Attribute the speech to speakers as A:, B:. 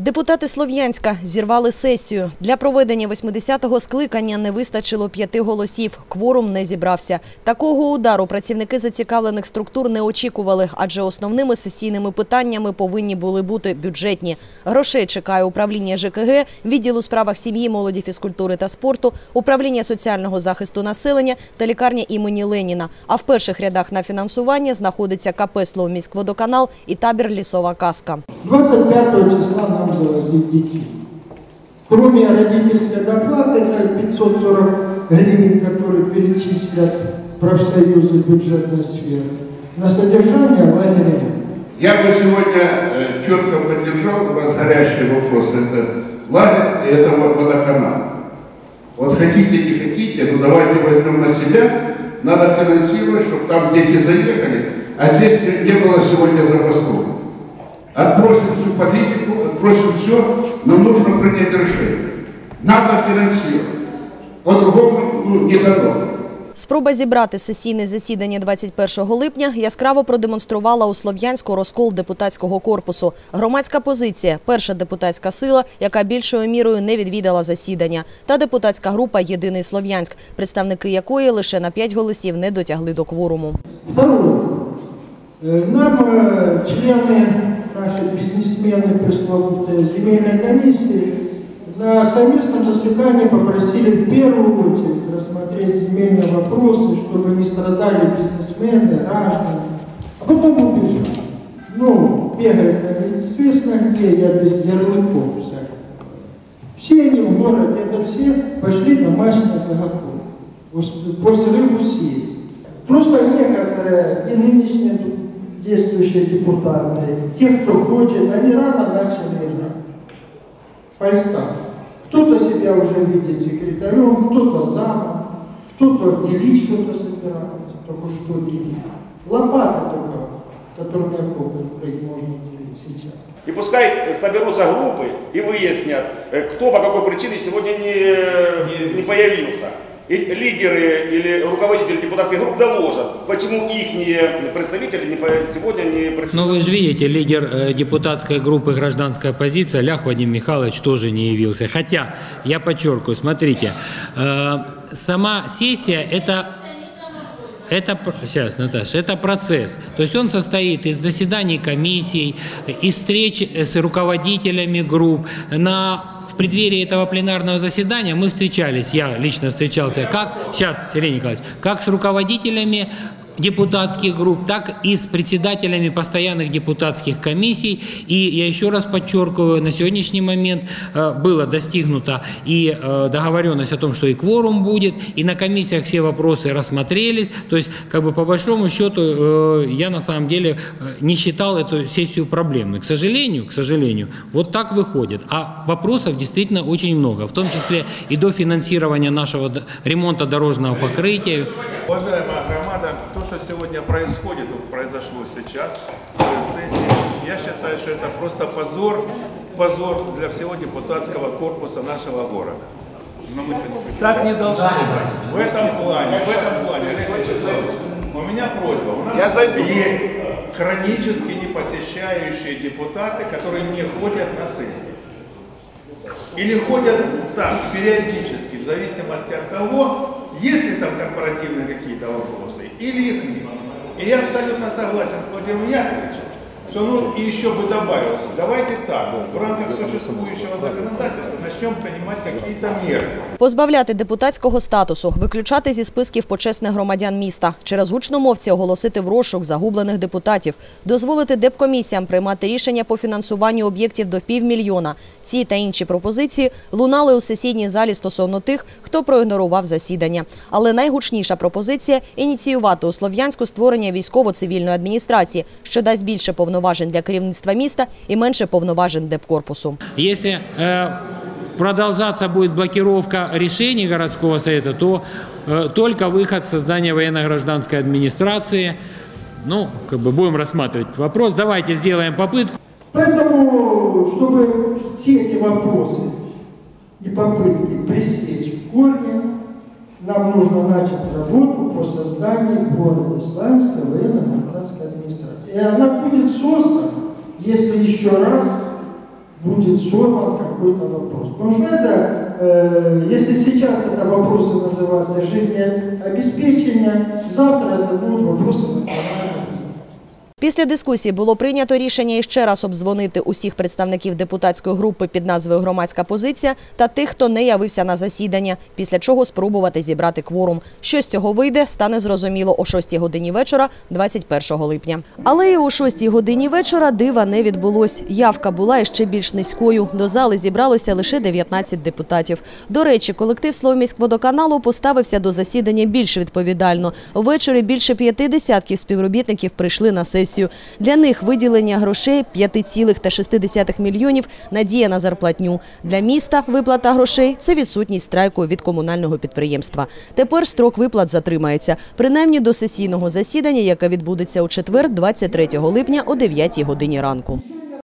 A: Депутати Слов'янська зірвали сесію. Для проведення 80-го скликання не вистачило п'яти голосів. Кворум не зібрався. Такого удару працівники зацікавлених структур не очікували, адже основними сесійними питаннями повинні були бути бюджетні. Грошей чекає управління ЖКГ, відділ у справах сім'ї, молоді, фізкультури та спорту, управління соціального захисту населення та лікарня імені Леніна. А в перших рядах на фінансування знаходиться КП «Словміськводоканал» і табір «Лісова казка».
B: 25 числа нам завозить детей. Кроме родительской доплаты, это 540 гривен, которые перечислят профсоюзы бюджетной сферы, на содержание лагеря.
C: Я бы сегодня э, четко поддержал у вопрос. Это лагерь и это водоканал. Вот хотите, не хотите, но давайте возьмем на себя. Надо финансировать, чтобы там дети заехали, а здесь не было сегодня забастовок. Отбросим всю политику, отбросим все, нам нужно принять решение. Надо финансировать. По-другому ну, не дано.
A: Спроба зібрати сесійне засідання 21 липня яскраво продемонструвала у Слов'янську розкол депутатського корпусу. Громадська позиція – перша депутатська сила, яка більшою мірою не відвідала засідання. Та депутатська група «Єдиний Слов'янськ», представники якої лише на 5 голосів не дотягли до кворуму.
B: Второе. Э, Нам э, наши бизнесмены пресловутые земельной комиссии на совместном заседании попросили в первую очередь рассмотреть земельные вопросы, чтобы не страдали бизнесмены, граждане, а потом убежать. Ну, бегают они известно где, я без ярлыков всяких. Все они в городе, это все пошли на матч на заготовку. Вот По срыву сессии. Просто некоторые и нынешние действующие депутаты, те, кто хочет, они рано начали играть. Фальстаф. Кто-то себя уже видит секретарем, кто-то замом, кто-то делить что-то собирается, только что делить. Лопата только, которыми окопы блядь, можно делить сейчас.
D: И пускай соберутся группы и выяснят, э, кто по какой причине сегодня не, не появился. Лидеры или руководители депутатских групп доложат, почему их представители сегодня не пришли.
E: Ну, вы же видите, лидер э, депутатской группы «Гражданская оппозиция» Лях Вадим Михайлович тоже не явился. Хотя, я подчеркиваю, смотрите, э, сама сессия – это это, сейчас, Наташа, это процесс. То есть он состоит из заседаний комиссий, из встреч с руководителями групп. На, преддверии этого пленарного заседания мы встречались, я лично встречался, как, сейчас, Сергей Николаевич, как с руководителями депутатских групп, так и с председателями постоянных депутатских комиссий. И я еще раз подчеркиваю, на сегодняшний момент э, было достигнуто и э, договоренность о том, что и кворум будет, и на комиссиях все вопросы рассмотрелись. То есть, как бы по большому счету, э, я на самом деле не считал эту сессию проблемной. К сожалению, к сожалению, вот так выходит. А вопросов действительно очень много, в том числе и до финансирования нашего ремонта дорожного покрытия.
F: Уважаемая громада, то, что сегодня происходит, вот произошло сейчас, в сессии, я считаю, что это просто позор, позор для всего депутатского корпуса нашего города. Так не должно быть. В этом плане, в этом плане, Олег Вячеславович, у меня просьба. У нас
C: Я зайду.
F: есть хронически не посещающие депутаты, которые не ходят на сессии. Или ходят так, периодически, в зависимости от того, есть ли там корпоративные какие-то вопросы, или их нет. И я абсолютно согласен с Владимиром Яковлевичем, что ну и еще бы добавил, давайте так, в рамках существующего законодательства начнем принимать какие-то меры.
A: Позбавляти депутатського статусу, виключати зі списків почесних громадян міста, через гучномовці оголосити в розшук загублених депутатів, дозволити депкомісіям приймати рішення по фінансуванню об'єктів до півмільйона. Ці та інші пропозиції лунали у сесійній залі стосовно тих, хто проігнорував засідання. Але найгучніша пропозиція – ініціювати у Слов'янську створення військово-цивільної адміністрації, що дасть більше повноважень для керівництва міста і менше повноважень депкорпусу.
E: Если э, продолжаться будет блокировка решений городского совета, то э, только выход создания военно-гражданской администрации. Ну, как бы будем рассматривать этот вопрос. Давайте сделаем попытку.
B: Поэтому, чтобы все эти вопросы и попытки пресечь в корне, нам нужно начать работу по созданию города Исламской военно-гражданской администрации. И она будет создана, если еще раз будет сорван какой-то вопрос. Потому что это, э, если сейчас это вопросы называются жизнеобеспечения, завтра это будут вопросы национальной
A: Після дискусії було прийнято рішення іще раз обдзвонити усіх представників депутатської групи під назвою Громадська позиція та тих, хто не явився на засідання, після чого спробувати зібрати кворум. Що з цього вийде, стане зрозуміло о 6 годині вечора, 21 липня. Але і о 6 годині вечора дива не відбулось. Явка була іще більш низькою. До зали зібралося лише 19 депутатів. До речі, колектив Словміськводоканалу поставився до засідання більш відповідально. Ввечері більше п'яти десятків співробітників прийшли на сесію. Для них виділення грошей 5,6 мільйонів – надія на зарплатню. Для міста виплата грошей – це відсутність страйку від комунального підприємства. Тепер строк виплат затримається, принаймні до сесійного засідання, яке відбудеться у четвер, 23 липня о 9 годині ранку.